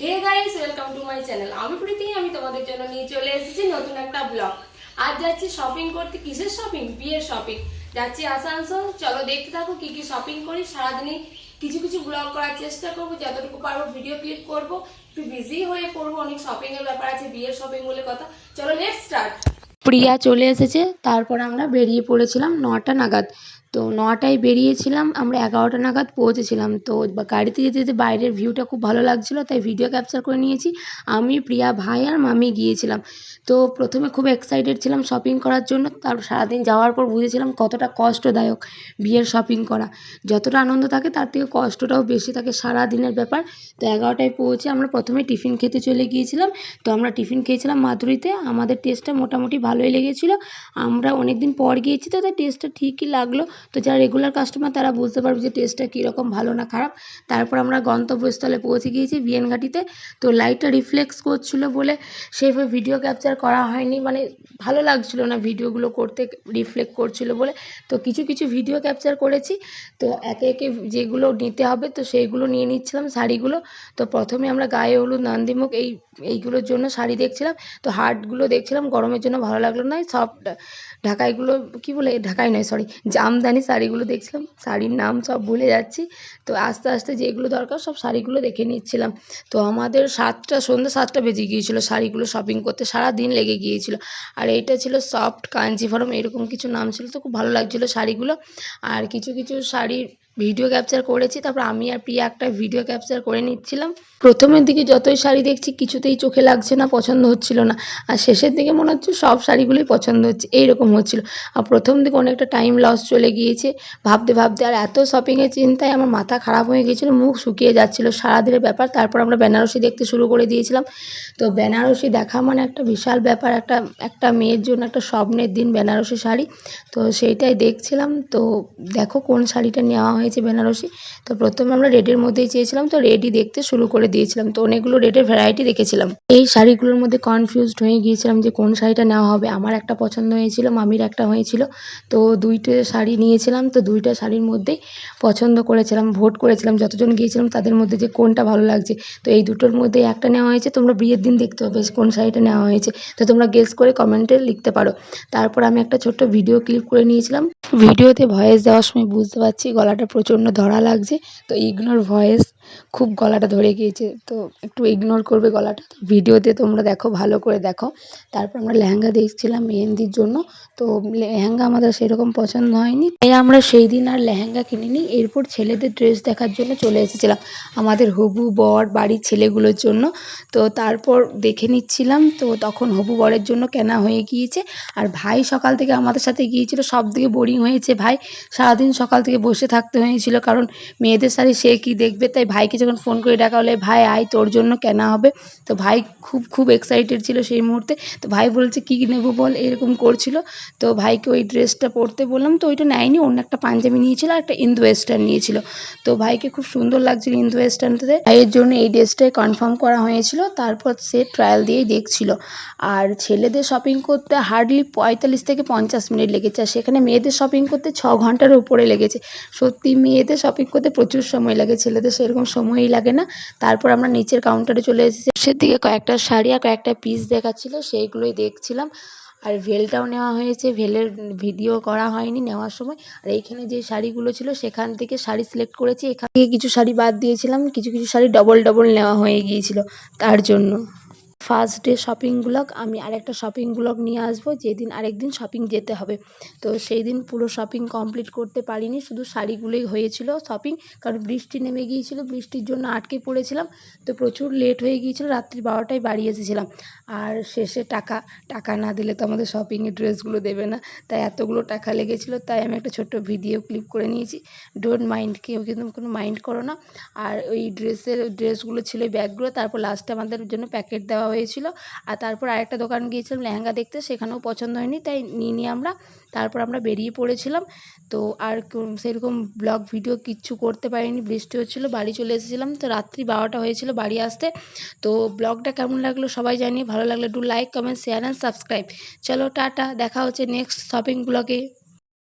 Hey guys welcome to my channel আমি প্রীতি, আমি তোমাদের জন্য নিয়ে চলে এসেছি নতুন একটা ব্লগ আজ যাচ্ছি শপিং করতে। কিসের শপিং বিয়ের শপিং যাচ্ছি আসানসোল। চলো দেখতে থাকো কি কি শপিং করি। সারাদিনে কিছু কিছু ব্লগ করার চেষ্টা করব। যতটুকু পারব ভিডিও ক্লিপ করব। একটু বিজি হয়ে পড়ব। অনেক শপিং এর ব্যাপার আছে, বিয়ের শপিং বলে কথা। চলো লেট স্টার্ট প্রিয়া চলে এসেছে। তারপর আমরা বেরিয়ে পড়েছিলাম নটা নাগাদ। তো নটায় বেরিয়েছিলাম, আমরা এগারোটা নাগাদ পৌঁছেছিলাম। তো গাড়িতে যেতে যেতে বাইরের ভিউটা খুব ভালো লাগছিল, তাই ভিডিও ক্যাপচার করে নিয়েছি। আমি, প্রিয়া, ভাই আর মামি গিয়েছিলাম। তো প্রথমে খুব এক্সাইটেড ছিলাম শপিং করার জন্য তারপর সারাদিন যাওয়ার পর বুঝেছিলাম কতটা কষ্টদায়ক বিয়ের শপিং করা। যতটা আনন্দ থাকে, তার থেকে কষ্টটাও বেশি থাকে সারা দিনের ব্যাপার। তো এগারোটায় পৌঁছে আমরা প্রথমে টিফিন খেতে চলে গিয়েছিলাম। তো আমরা টিফিন খেয়েছিলাম মাধুরীতে আমাদের টেস্টটা মোটামুটি ভালোই লেগেছিলো। আমরা অনেক দিন পর গিয়েছি, তো তাই টেস্টটা ঠিকই লাগল। তো যারা রেগুলার কাস্টমার তারা বুঝতে পারবে যে টেস্টটা কীরকম ভালো না খারাপ। তারপর আমরা গন্তব্যস্থলে পৌঁছে গিয়েছি বিএনঘাটিতে তো লাইটটা রিফ্লেক্স করছিল বলে সেইভাবে ভিডিও ক্যাপচার করা হয়নি। মানে ভালো লাগছিল না ভিডিওগুলো করতে রিফ্লেক্ট করছিল বলে। তো কিছু কিছু ভিডিও ক্যাপচার করেছি। তো একে একে যেগুলো নিতে হবে, তো সেইগুলো নিয়ে নিচ্ছিলাম শাড়িগুলো। তো প্রথমে আমরা গায়ে হলুদ, নান্দিমুখ এই, এইগুলোর জন্য শাড়ি দেখছিলাম। তো হার্টগুলো দেখছিলাম, গরমের জন্য ভালো লাগল না। সব ঢাকাইগুলো, কি বলে? ঢাকাই নয় সরি জামদানি শাড়িগুলো দেখছিলাম, শাড়ির নাম সব ভুলে যাচ্ছি। তো আস্তে আস্তে যেগুলো দরকার সব শাড়িগুলো দেখে নিচ্ছিলাম। তো আমাদের সাতটা, সন্ধ্যে সাতটা বেজে গিয়েছিল শাড়িগুলো শপিং করতে সারা দিন লেগে গিয়েছিল। আর এইটা ছিল সফট কাঞ্জিভরম, এরকম কিছু নাম ছিল তো খুব ভালো লাগছিল শাড়িগুলো। আর কিছু কিছু শাড়ির ভিডিও ক্যাপচার করেছি, তারপর আমি আর প্রিয়া একটা ভিডিও ক্যাপচার করে নিচ্ছিলাম। প্রথমের দিকে যতই শাড়ি দেখছি কিছুতেই চোখে লাগছে না, পছন্দ হচ্ছিল না। আর শেষের দিকে মনে হচ্ছে সব শাড়িগুলোই পছন্দ হচ্ছে, এইরকম হচ্ছিল। আর প্রথম দিকে অনেকটা টাইম লস চলে গিয়েছে। ভাবতে ভাবতে আর এত শপিংয়ের চিন্তায় আমার মাথা খারাপ হয়ে গিয়েছিল, মুখ শুকিয়ে যাচ্ছিল সারাদিনের ব্যাপার। তারপর আমরা বেনারসি দেখতে শুরু করে দিয়েছিলাম। তো বেনারসি দেখা মানে একটা বিশাল ব্যাপার, একটা একটা মেয়ের জন্য একটা স্বপ্নের দিন বেনারসি শাড়ি। তো সেইটাই দেখছিলাম। তো দেখো কোন শাড়িটা নেওয়া হয়েছে বেনারসি। তো প্রথমে আমরা রেডের মধ্যেই চেয়েছিলাম, তো রেডই দেখতে শুরু করে দিয়েছিলাম। তো অনেকগুলো রেডের ভ্যারাইটি দেখেছিলাম। এই শাড়িগুলোর মধ্যে কনফিউজড হয়ে গিয়েছিলাম যে কোন শাড়িটা নেওয়া হবে। আমার একটা পছন্দ হয়েছিল, মামির একটা হয়েছিল। তো দুইটা শাড়ি নিয়েছিলাম, তো দুইটা শাড়ির মধ্যেই পছন্দ করেছিলাম ভোট করেছিলাম। যতজন গিয়েছিলাম, তাদের মধ্যে যে কোনটা ভালো লাগছে। তো এই দুটোর মধ্যে একটা নেওয়া হয়েছে, তোমরা বিয়ের দিন দেখতে পাবে কোন শাড়িটা নেওয়া হয়েছে। তো তোমরা গেস করে কমেন্টে লিখতে পারো। তারপর আমি একটা ছোট্ট ভিডিও ক্লিপ করে নিয়েছিলাম। ভিডিওতে ভয়েস দেওয়ার সময় বুঝতে পারছি, গলাটা প্রচণ্ড ধরা লাগছে। তো ইগনোর ভয়েস খুব গলাটা ধরে গিয়েছে। তো একটু ইগনোর করবে গলাটা। তো ভিডিওতে তোমরা দেখো, ভালো করে দেখো। তারপর আমরা লেহেঙ্গা দেখছিলাম মেহেন্দির জন্য। তো লেহেঙ্গা আমাদের সেরকম পছন্দ হয়নি। তাই আমরা সেই দিন আর লেহেঙ্গা কিনিনি। এরপর ছেলেদের ড্রেস দেখার জন্য চলে এসেছিলাম আমাদের হবু বর বাড়ির ছেলেগুলোর জন্য। তো তারপর দেখে নিচ্ছিলাম। তো তখন হবু বরের জন্য কেনা হয়ে গিয়েছে। আর ভাই সকাল থেকে আমাদের সাথে গিয়েছিল। সব থেকে বোরিং হয়েছে ভাই, সারাদিন সকাল থেকে বসে থাকতে হয়েছিল কারণ মেয়েদের শাড়ি সে কি দেখবে? তাই ভাইকে যখন ফোন করে ডাকা হলে ভাই, আয়, তোর জন্য কেনা হবে। তো ভাই খুব খুব এক্সাইটেড ছিল সেই মুহূর্তে। তো ভাই বলছে, কী নেব বল? এরকম করছিল। তো ভাইকে ওই ড্রেসটা পরতে বললাম, তো ওইটা নেয়নি। অন্য একটা পাঞ্জাবি নিয়েছিল আর একটা ইন্দো ওয়েস্টার্ন নিয়েছিল। তো ভাইকে খুব সুন্দর লাগছিল ইন্দো ওয়েস্টার্নটাতে ভাইয়ের জন্য এই ড্রেসটাই কনফার্ম করা হয়েছিল। তারপর সে ট্রায়াল দিয়েই দেখছিল। আর ছেলেদের শপিং করতে হার্ডলি পঁয়তাল্লিশ থেকে পঞ্চাশ মিনিট লেগেছে। আর সেখানে মেয়েদের শপিং করতে ছ ঘণ্টার উপরে লেগেছে। সত্যি মেয়েদের শপিং করতে প্রচুর সময় লাগে, ছেলেদের সেরকম সময়ই লাগে না। তারপর আমরা নিচের কাউন্টারে চলে এসেছি। সেদিকে কয়েকটা শাড়ি আর কয়েকটা পিস দেখাচ্ছিল, সেইগুলোই দেখছিলাম। আর ভেলটাও নেওয়া হয়েছে, ভেলের ভিডিও করা হয়নি নেওয়ার সময়। আর এইখানে যে শাড়িগুলো ছিল, সেখান থেকে শাড়ি সিলেক্ট করেছি। এখান থেকে কিছু শাড়ি বাদ দিয়েছিলাম, কিছু কিছু শাড়ি ডবল ডবল নেওয়া হয়ে গিয়েছিল তার জন্য। ফার্স্ট ডে শপিং ব্লগ আমি আরেকটা শপিং ব্লগ নিয়ে আসব, যেদিন আরেকদিন শপিং যেতে হবে। তো সেই দিন পুরো শপিং কমপ্লিট করতে পারিনি, শুধু শাড়িগুলোই হয়েছিল শপিং কারণ বৃষ্টি নেমে গিয়েছিল, বৃষ্টির জন্য আটকে পড়েছিলাম। তো প্রচুর লেট হয়ে গিয়েছিল, রাত্রি বারোটায় বাড়ি এসেছিলাম। আর শেষে টাকা টাকা না দিলে তো আমাদের শপিংয়ে ড্রেসগুলো দেবে না। তাই এতগুলো টাকা লেগেছিলো, তাই আমি একটা ছোট্ট ভিডিও ক্লিপ করে নিয়েছি। ডোন্ট মাইন্ড কেউ কিন্তু কোনো মাইন্ড করো না। আর ওই ড্রেসের ড্রেসগুলো ছিল ব্যাগগুলো তারপর লাস্টে আমাদের জন্য প্যাকেট দেওয়া হয়েছিল। আর তারপর আরেকটা দোকান গিয়েছিলাম লেহেঙ্গা দেখতে, সেখানেও পছন্দ হয়নি, তাই নিই নি আমরা, তারপর আমরা বেরিয়ে পড়েছিলাম। তো আর সেরকম ব্লগ ভিডিও কিচ্ছু করতে পারিনি, বৃষ্টি হচ্ছিল, বাড়ি চলে এসেছিলাম। তো রাত্রি বারোটা হয়েছিল বাড়ি আসতে। তো ব্লগটা কেমন লাগল সবাই জানিয়ে, ভালো লাগলে do like comment share and subscribe চলো, টাটা, দেখা হচ্ছে নেক্সট শপিং ব্লগে